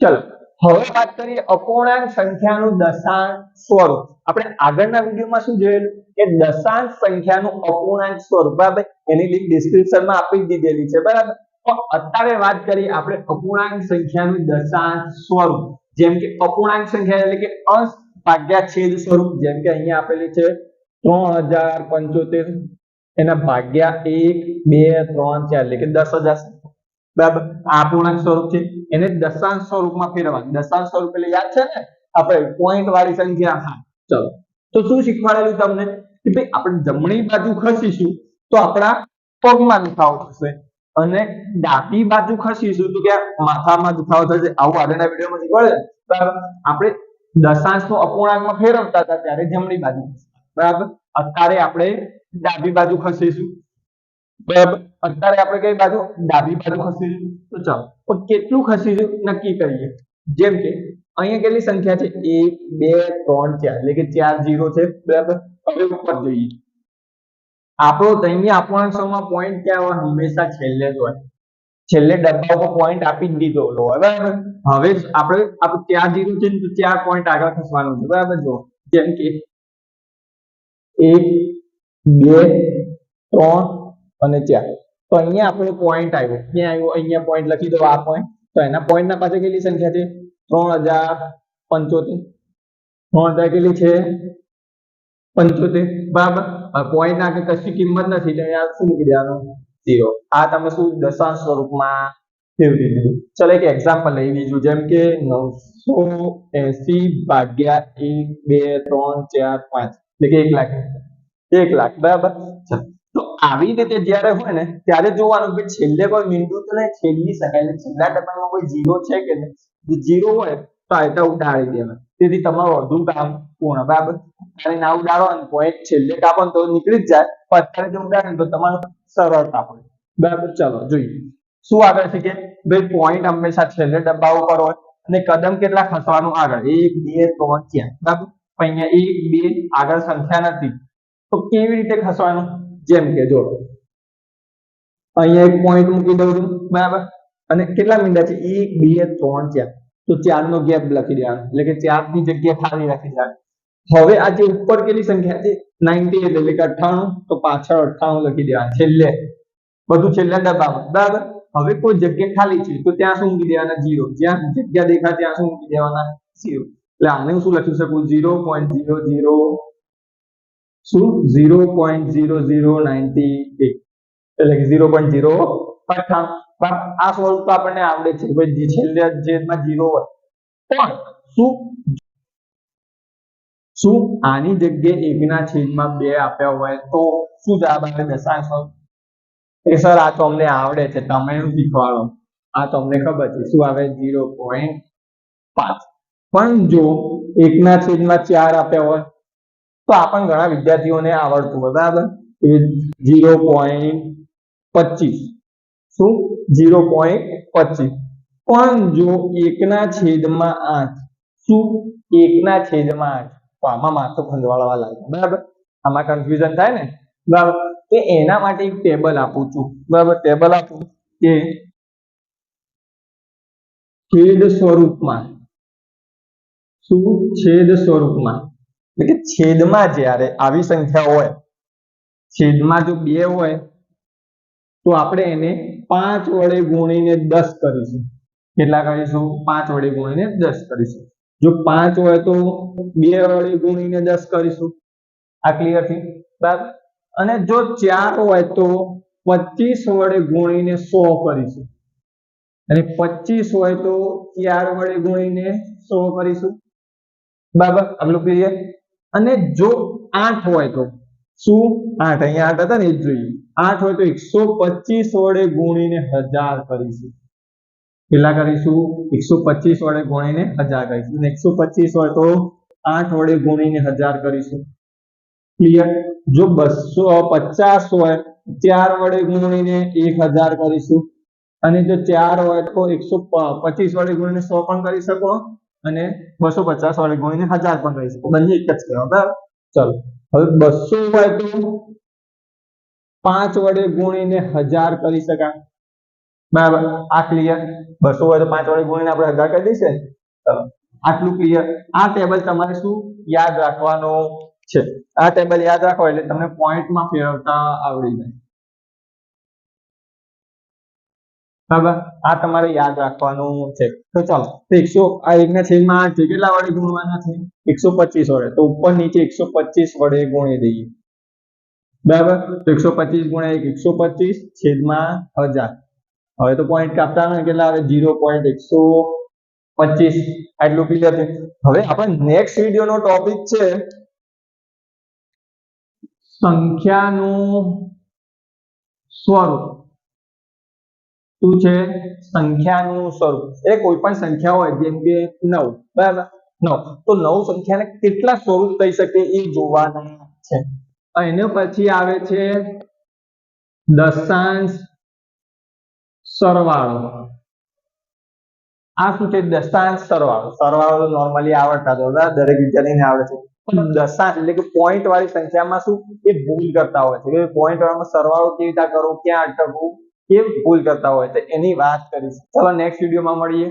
ચલો. હવે વાત કરીએ અપૂર્ણાંક સંખ્યાનું દશાંશ સ્વરૂપ. આપણે આગળના વિડીયોમાં શું જોયેલું? કે દશાંશ સંખ્યાનું અપૂર્ણાંક સ્વરૂપ. બરાબર? એની લિંક ડિસ્ક્રિપ્શનમાં આપી દીધેલી છે. બરાબર? તો અત્યારે વાત કરીએ આપણે અપૂર્ણાંક સંખ્યાનું દશાંશ સ્વરૂપ. જેમ કે અપૂર્ણાંક સંખ્યા એટલે કે અંશ ભાગ્યા છેદ સ્વરૂપ. જેમ કે અહીંયા આપેલી છે ત્રણ હજાર પંચોતેર એના ભાગ્યા એક બે ત્રણ ચાર. એટલે કે દસ હજાર. બરાબર? આ અપૂર્ણાંક સ્વરૂપ છે. એને દશાંશ સ્વરૂપમાં ફેરવવાનું. દશાંશ સ્વરૂપ એટલે યાદ છે ને? આપણે પોઈન્ટ વાળી સંખ્યા. હા, ચલો. તો શું શીખવાડેલું તમને? કે ભાઈ આપણે જમણી બાજુ ખસીશું તો આપણા પગમાં દુખાવો થશે. અને ડાબી બાજુ ખસીશું તો કે માથામાં દુખાવો થશે. આવું આગળના વિડીયોમાં શીખવાડે. બરાબર? આપણે દશાંશનો અપૂર્ણાંકમાં ફેરવતા હતા ત્યારે જમણી બાજુ બરાબર? અત્યારે આપણે ડાબી બાજુ ખસીશું. અત્યારે આપણે કઈ બાજુ? ડાબી બાજુ ખસીશું તો ચાલો. પણ કેટલું ખસીશું નક્કી કરીએ. જેમ કે અહીંયા કેટલી સંખ્યા છે? એક, બે, ત્રણ, ચાર. એટલે કે ચાર જીરો છે. બરાબર? હવે ઉપર જોઈએ. આપણો ત્રણની અપૂર્ણાંક પોઈન્ટ ક્યાં હોય? હંમેશા છેલ્લે જ હોય. છેલ્લે ડબ્બા ઉપર પોઈન્ટ આપી દીધો હોય. બરાબર? હવે આપણે આપણે ચાર જીરો છે તો ચાર પોઈન્ટ આગળ ખસવાનું છે. બરાબર? જો જેમ કે એક, બે, ત્રણ અને ચાર તો અહીંયા આપણો પોઈન્ટ આવ્યો. ક્યાં આવ્યો? અહીંયા પોઈન્ટ લખી દો આ પોઈન્ટ તો એના પોઈન્ટ ના પાસે કેટલી સંખ્યા છે? ત્રણ હજાર પંચોતેર. ત્રણ હજાર કેટલી છે? પંચોતેર. બરાબર? પોઈન્ટ ના કશી કિંમત નથી અહીંયા શું મૂકી દેવાનું? ઝીરો આ તમે શું દશાંશ સ્વરૂપમાં ફેરવી દીધું ચલો એક એક્ઝામ્પલ લઈ લીધું જેમ કે નવસો એસી ભાગ્યા એક, બે, ત્રણ, ચાર, પાંચ. એટલે કે એક લાખ. એક લાખ. બરાબર? આવી રીતે જ્યારે હોય ને, ત્યારે જોવાનું કે છેલ્લે કોઈ બિંદુ તો નહીં, છેલ્લી એટલે છેલ્લા ટકામાં કોઈ જીરો છે કે નહીં? જીરો હોય, તો આયતા ઉડાડી દેવાય. તેથી તમારું અડધું કામ પૂર્ણ. બરાબર અને ના ઉડાડો ને પોઈન્ટ છેલ્લે કાપો તો નીકળી જ જાય. પણ અત્યારે જો ઉડાડે તો તમારું સરળ કાપો બરાબર? ચાલો, જોઈએ. શું આગળ છે કે ભાઈ પોઈન્ટ હંમેશા છેલ્લે ડબ્બા ઉપર હોય અને કદમ કેટલા ખસવાનું આગળ? એક, બે, ત્રણ, ચાર. બરાબર? અહીંયા એક, બે આગળ સંખ્યા નથી. તો કેવી રીતે ખસવાનું? જેમ કે જો અહીંયા એક પોઈન્ટ મૂકી દઉં છું, બરાબર? અને કેટલા મીંડા છે? એક, બે, ત્રણ, ચાર. તો ચાર નો ગેપ લખી દેવાનો. એટલે કે ચારની જગ્યા ખાલી રાખી દેવાની. હવે આ જે ઉપર કેટલી સંખ્યા છે? નાઇન્ટી એટલે કે અઠ્ઠાણું, તો પાછળ અઠ્ઠાણું લખી દેવાનું છેલ્લે. બધું છેલ્લા ડબ્બામાં બરાબર? હવે કોઈ જગ્યા ખાલી છે, તો ત્યાં શું મૂકી દેવાના? જીરો જ્યાં જગ્યા દેખાય ત્યાં શું મૂકી દેવાના? જીરો એટલે આને હું શું લખી શકું? ઝીરો પોઈન્ટ ઝીરો ઝીરો શું zero point zero zero ninety આ તો આપણને આવડે છે. હોય. પણ શું શું આની જગ્યાએ એકના છેદમાં બે આપ્યા હોય તો શું જવાબ આવે? દશાંશ એ સર, આ તો અમને આવડે છે. તમે શીખવાડો. આ તો અમને ખબર છે. શું આવે? ઝીરો પોઈન્ટ પાંચ. પણ જો એકના છેદમાં ચાર આપ્યા હોય તો આ પણ ઘણા વિદ્યાર્થીઓને આવડતું બરાબર? ઝીરો પોઈન્ટ પચીસ. શું? ઝીરો પોઈન્ટ પચીસ. પણ જો એકના છેદમાં આઠ, શું? એકના છેદમાં આઠ. તો આમાં માથું ખંજવાળવા લાગે, બરાબર? આમાં કન્ફ્યુઝન થાય ને? બરાબર? તો એના માટે એક ટેબલ આપું છું, બરાબર? ટેબલ આપું કે છેદ સ્વરૂપમાં. શું? છેદ સ્વરૂપમાં. એટલે કે છેદમાં જ્યારે આવી સંખ્યા હોય, છેદમાં જો બે હોય, તો આપણે એને પાંચ વડે ગુણીને દસ કરીશું. કેટલા કરીશું? પાંચ વડે ગુણીને દસ કરીશું. જો પાંચ હોય તો બે વડે ગુણીને દસ કરીશું. આ ક્લિયરથી બરાબર? અને જો ચાર હોય તો પચીસ વડે ગુણીને સો કરીશું. અને પચીસ હોય તો ચાર વડે ગુણીને સો કરીશું. બરાબર? આટલું ક્લિયર અને જો આઠ હોય તો શું? આઠ. અહીંયા આઠ હતા ને, એ જોઈએ. આઠ હોય તો એકસો પચીસ વડે ગુણીને હજાર કરીશું. કેટલા કરીશું? એકસો પચીસ વડે ગુણીને હજાર કરીશું. એકસો પચીસ હોય તો આઠ વડે ગુણીને હજાર કરીશું. ક્લિયર જો બસો પચાસ હોય, ચાર વડે ગુણીને એક હજાર કરીશું. અને જો ચાર હોય તો એકસો પચીસ વડે ગુણીને સો પણ કરી શકો. અને બસો પચાસ વડે ગુણીને હજાર પણ કહી શકો. બંને એક જ કહેવાય બરાબર? ચલો. હવે બસો હોય તો પાંચ વડે ગુણીને હજાર કરી શકાય. બરાબર? આ ક્લિયર બસો હોય તો પાંચ વડે ગુણીને આપણે હજાર કરી દઈશું. ચલો. આટલું ક્લિયર આ ટેબલ તમારે શું યાદ રાખવાનું છે? આ ટેબલ યાદ રાખો એટલે તમને પોઈન્ટમાં ફેરવતા આવડી જાય. બરાબર? આ તમારે યાદ રાખવાનું છે. તો ચાલો, તો એકસો, આ એકના છેદમાં કેટલા વડે ગુણવાના છે? એકસો પચીસ વડે. તો ઉપર નીચે એકસો પચીસ વડે ગુણી દઈએ. બરાબર? તો એકસો પચીસ ગુણ્યા એક, એકસો પચીસ છેદમાં હજાર. હવે તો પોઈન્ટ કાપતા કેટલા આવે? જીરો પોઈન્ટ એકસો પચીસ. આટલું ક્લિયર છે. હવે આપણે નેક્સ્ટ વિડીયોનો ટોપિક છે, સંખ્યાનું સ્વરૂપ. શું છે? સંખ્યાનું સ્વરૂપ. એ કોઈ પણ સંખ્યા હોય, જેમ કે નવ, બરાબર? નવ. તો નવ સંખ્યાને કેટલા સ્વરૂપ થઈ શકે એ જોવાના છે. એને પછી આવે છે દશાંશ સરવાળો. આ શું છે? દશાંશ સરવાળો. સરવાળો નોર્મલી આવડતા તો દરેક વિદ્યાર્થીને આવડે છે. દશાંશ એટલે કે પોઈન્ટ વાળી સંખ્યામાં શું? એ ભૂલ કરતા હોય છે. પોઈન્ટ વાળામાં સરવાળો કેવી રીતે કરવો ક્યાં અટકવું? એ ભૂલ કરતા હોય તો એની વાત કરીશું. ચલો નેક્સ્ટ વિડીયોમાં મળીએ.